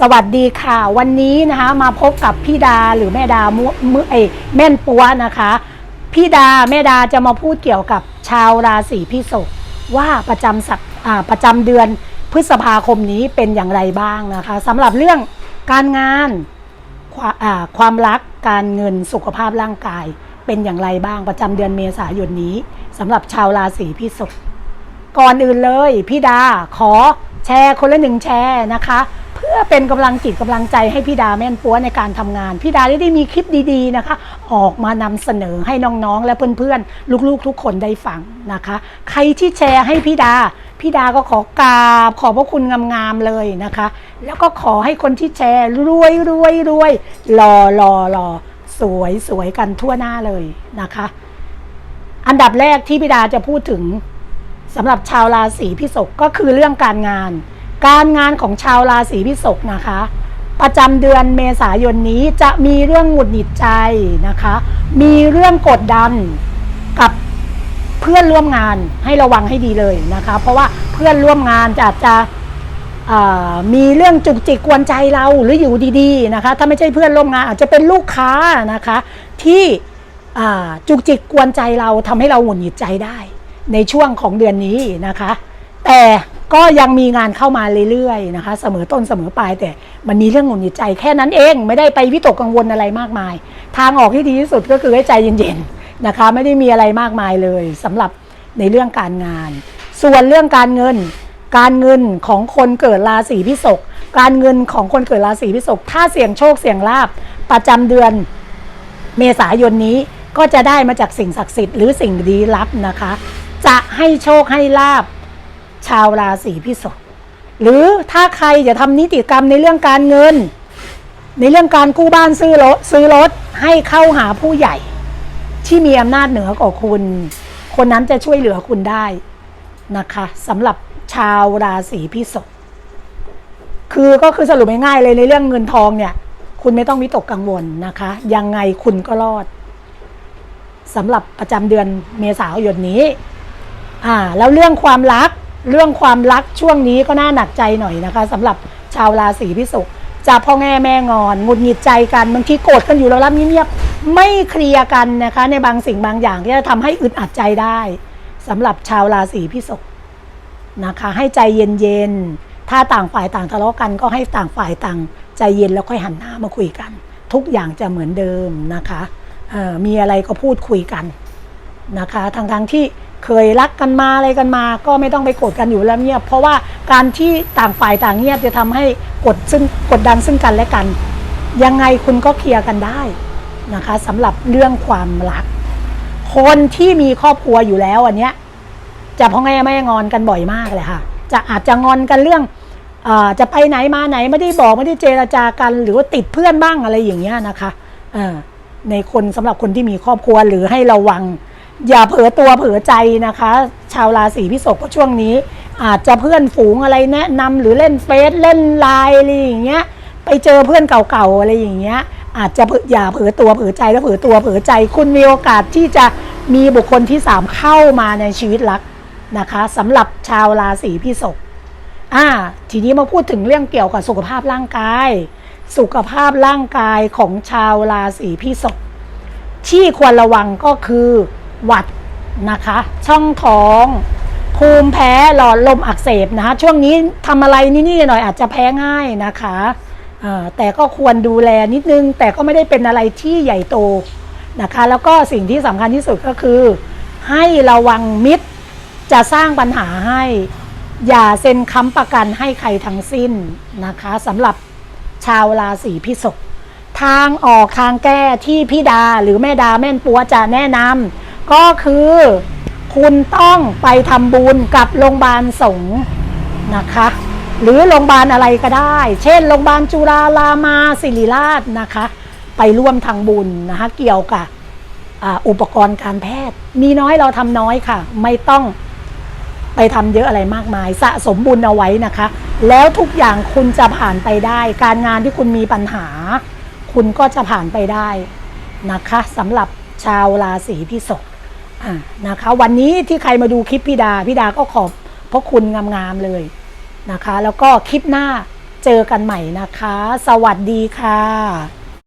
สวัสดีค่ะ วันนี้นะคะมาพบกับพี่ดาหรือแม่ดามุมือเอแม่นปัวนะคะ พี่ดาแม่ดาจะมาพูดเกี่ยวกับชาวราศีพิษกว่าประจำสัปประจำเดือนพฤษภาคมนี้เป็นอย่างไรบ้างนะคะสำหรับเรื่องการงานความความรักการเงินสุขภาพร่างกาย เป็นอย่างไรบ้างประจำเดือนเมษายนนี้สำหรับชาวราศีพิษกก่อนอื่นเลยพี่ดาขอแชร์คนละหนึ่งแชร์นะคะ พื่อเป็นกำลังจิตกำลังใจให้พี่ดาแม่นปัวในการทำงาน พี่ดาได้ได้มีคลิปดีๆนะคะ ออกมานำเสนอให้น้องๆ และเพื่อนๆ ลูกๆ ทุกคนได้ฟังนะคะ ใครที่แชร์ให้พี่ดา พี่ดาก็ขอกราบขอบพระคุณงามๆเลยนะคะ แล้วก็ขอให้คนที่แชร์รวยรวยรวยรอรอรอสวยสวยกันทั่วหน้าเลยนะคะ อันดับแรกที่พี่ดาจะพูดถึงสำหรับชาวราศีพิษกก็คือเรื่องการงาน การงานของชาวราศีพิษกนะคะ ประจำเดือนเมษายนนี้จะมีเรื่องหงุดหงิดใจนะคะ มีเรื่องกดดันกับเพื่อนร่วมงานให้ระวังให้ดีเลยนะคะ เพราะว่าเพื่อนร่วมงานจะอาจจะมีเรื่องจุกจิกกวนใจเราหรืออยู่ดีๆนะคะ ถ้าไม่ใช่เพื่อนร่วมงานอาจจะเป็นลูกค้านะคะ ที่จุกจิกกวนใจเราทำให้เราหงุดหงิดใจได้ ในช่วงของเดือนนี้นะคะ แต่ ก็ยังมีงานเข้ามาเรื่อยๆนะคะ เสมอต้นเสมอปลายแต่มันมีเรื่องหงุดหงิดใจแค่นั้นเองไม่ได้ไปวิตกกังวลอะไรมากมาย ทางออกที่ดีที่สุดก็คือให้ใจเย็นๆนะคะ ไม่ได้มีอะไรมากมายเลยสำหรับในเรื่องการงาน ส่วนเรื่องการเงิน การเงินของคนเกิดราศีพิษกการเงินของคนเกิดราศีพิษกถ้าเสี่ยงโชคเสี่ยงลาบประจำเดือนเมษายนนี้ก็จะได้มาจากสิ่งศักดิ์สิทธิ์หรือสิ่งดีลับนะคะ จะให้โชคให้ลาบ ชาวราศีพิษกหรือถ้าใครจะทำนิติกรรมในเรื่องการเงิน ในเรื่องการกู้บ้านซื้อรถซื้อรถให้เข้าหาผู้ใหญ่ ที่มีอำนาจเหนือกว่าคุณ คนนั้นจะช่วยเหลือคุณได้นะคะสำหรับชาวราศีพิษกคือก็คือสรุปง่ายๆเลยในเรื่องเงินทองเนี่ย คุณไม่ต้องวิตกกังวลนะคะ ยังไงคุณก็รอดสำหรับประจำเดือนเมษายนนี้อ่าแล้วเรื่องความรัก เรื่องความรักช่วงนี้ก็น่าหนักใจหน่อยนะคะสำหรับชาวราศีพิษกจะพ่อแง่แม่งอนหงุดหงิดใจกันบางทีโกรธกันอยู่แล้วรับเงียบๆไม่เคลียร์กันนะคะ ในบางสิ่งบางอย่างที่จะทำให้อึดอัดใจได้สำหรับชาวราศีพิษกนะคะ ให้ใจเย็นๆถ้าต่างฝ่ายต่างทะเลาะกันก็ให้ต่างฝ่ายต่างใจเย็นแล้วค่อยหันหน้ามาคุยกัน ทุกอย่างจะเหมือนเดิมนะคะมีอะไรก็พูดคุยกันนะคะทั้งๆที่ เคยรักกันมาอะไรกันมา ก็ไม่ต้องไปโกรธกันอยู่แล้วเงียบ เพราะว่าการที่ต่างฝ่ายต่างเงียบจะทำให้กดซึ่งกดดันซึ่งกันและกัน ยังไงคุณก็เคลียร์กันได้นะคะสำหรับเรื่องความรัก คนที่มีครอบครัวอยู่แล้วอันเนี้ยจะพ่อแม่ไม่งอนกันบ่อยมากเลยค่ะ จะอาจจะงอนกันเรื่องอจะไปไหนมาไหนไม่ได้บอกไม่ได้เจรจากัน หรือว่าติดเพื่อนบ้างอะไรอย่างเงี้ยนะคะในคนสำหรับคนที่มีครอบครัวหรือให้ระวัง อย่าเผลอตัวเผลอใจนะคะ ชาวราศีพิษกก็ช่วงนี้ อาจจะเพื่อนฝูงอะไรแนะนำหรือเล่นเฟซเล่นไลน์อะไรอย่างเงี้ยไปเจอเพื่อนเก่าๆอะไรอย่างเงี้ย อาจจะออย่าเผลอตัวเผลอใจแล้วเผลอตัวเผลอใจ คุณมีโอกาสที่จะมีบุคคลที่สามเข้ามาในชีวิตรักนะคะสำหรับชาวราศีพิษกอ่าทีนี้มาพูดถึงเรื่องเกี่ยวกับสุขภาพร่างกาย สุขภาพร่างกายของชาวราศีพิษกที่ควรระวังก็คือ หวัดนะคะ ช่องท้อง ภูมิแพ้หลอดลมอักเสบนะคะ ช่วงนี้ทำอะไรนี่ๆหน่อยอาจจะแพ้ง่ายนะคะแต่ก็ควรดูแลนิดนึง แต่ก็ไม่ได้เป็นอะไรที่ใหญ่โตนะคะ แล้วก็สิ่งที่สำคัญที่สุดก็คือ ให้ระวังมิตรจะสร้างปัญหาให้ อย่าเซ็นค้ำประกันให้ใครทั้งสิ้นนะคะสำหรับชาวราศีพิษกทางออกทางแก้ที่พี่ดาหรือแม่ดาแม่นปัวจะแนะนำ ก็คือ คุณต้องไปทำบุญกับโรงพยาบาลสงฆ์นะคะ หรือโรงพยาบาลอะไรก็ได้ เช่นโรงพยาบาลจุฬาลามาศิริราชนะคะ ไปร่วมทางบุญนะคะเกี่ยวกับอ,อุปกรณ์การแพทย์ มีน้อยเราทำน้อยค่ะ ไม่ต้องไปทำเยอะอะไรมากมาย สะสมบุญเอาไว้นะคะ แล้วทุกอย่างคุณจะผ่านไปได้ การงานที่คุณมีปัญหา คุณก็จะผ่านไปได้นะคะสำหรับชาวราศีพิษก นะคะวันนี้ที่ใครมาดูคลิปพี่ดาพี่ดาก็ขอบพระคุณงามๆเลยนะคะ แล้วก็คลิปหน้าเจอกันใหม่นะคะ สวัสดีค่ะ